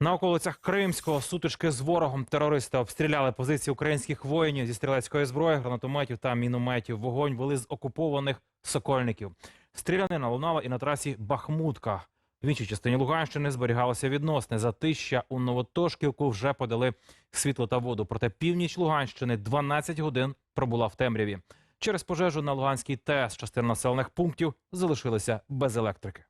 На околицях Кримського сутички з ворогом терористи обстріляли позиції українських воїнів зі стрілецької зброї, гранатометів та мінометів. Вогонь вели з окупованих сокольників. Стрілянина лунала і на трасі Бахмутка. В іншій частині Луганщини зберігалося відносне. Затища у Новотошківку вже подали світло та воду. Проте північ Луганщини 12 годин пробула в темряві. Через пожежу на Луганській ТЕС частина населених пунктів залишилися без електрики.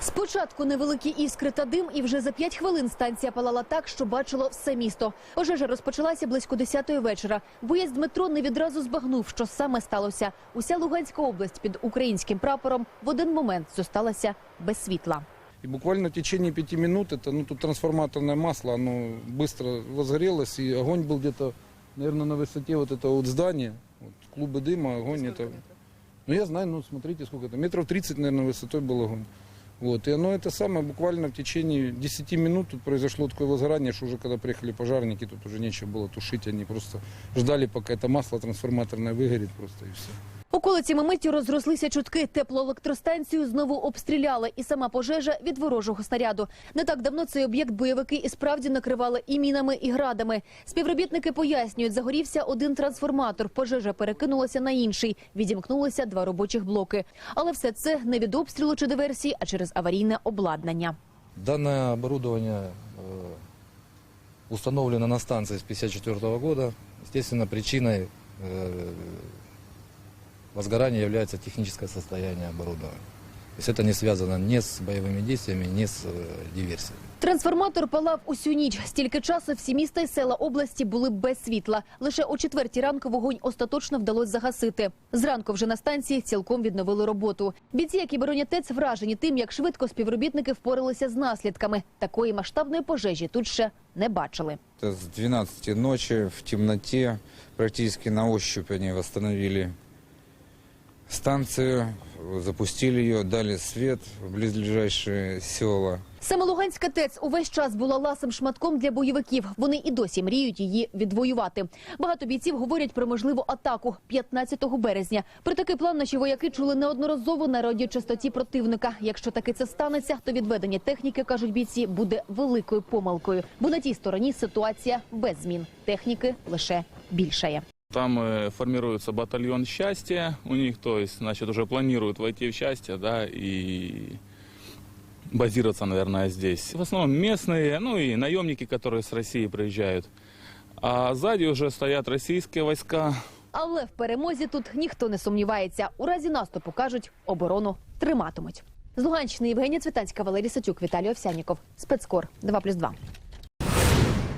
Спочатку невеликі іскри та дим, і вже за п'ять хвилин станція палала так, що бачило все місто. Пожежа розпочалася близько 10-ї вечора. Боєць Дмитро не відразу збагнув, що саме сталося. Уся Луганська область під українським прапором в один момент зосталася без світла. И буквально в течение пяти минут, это, ну, тут трансформаторное масло, оно быстро возгорелось, и огонь был где-то, наверное, на высоте вот этого вот здания, вот, клубы дыма, огонь это... Ну, я знаю, ну, смотрите, сколько это, метров 30, наверное, высотой был огонь. Вот, и оно это самое, буквально в течение 10 минут тут произошло такое возгорание, что уже когда приехали пожарники, тут уже нечего было тушить, они просто ждали, пока это масло трансформаторное выгорит просто, и все. Околицями миттю розрослися чутки. Теплоелектростанцію знову обстріляли, і сама пожежа від ворожого снаряду. Не так давно цей об'єкт бойовики і справді накривали і мінами, і градами. Співробітники пояснюють, загорівся один трансформатор. Пожежа перекинулася на інший. Відімкнулися два робочих блоки. Але все це не від обстрілу чи диверсії, а через аварійне обладнання. Данное оборудование э, установлено на станции с 1954 года. Естественно, причиной э, возгорания является техническое состояние оборудования. То есть это не связано ни с боевыми действиями, ни с э, диверсией. Трансформатор палав усю ніч. Стільки часу всі міста і села області були без світла. Лише о четвертій ранку вогонь остаточно вдалося загасити. Зранку вже на станції цілком відновили роботу. Бійці, які боронять ТЕЦ, вражені тим, як швидко співробітники впоралися з наслідками. Такої масштабної пожежі тут ще не бачили. Это С 12 ночи в темноте практически на ощупь они восстановили станцию, запустили ее, дали свет в близлежащие села. Саме Луганська ТЕЦ увесь час була ласим шматком для бойовиків. Вони і досі мріють її відвоювати. Багато бійців говорять про можливу атаку 15 березня. Про такий план наші вояки чули неодноразово на радіочастоті противника. Якщо таки це станеться, то відведення техніки, кажуть бійці, буде великою помилкою. Бо на тій стороні ситуація без змін. Техніки лише більшає. Там э, формируется батальон счастья у них, то есть, значит, уже планируют войти в счастье, да, и базироваться, наверное, здесь. В основном местные, ну и наемники, которые с России приезжают. А сзади уже стоят российские войска, Але в перемозі тут ніхто не сумнівається. У разі наступу кажуть, оборону триматимуть. З Луганщини Євгенія Цвітанська, Валерій Сатюк, Віталій Овсяніков. Спецкор 2+,2.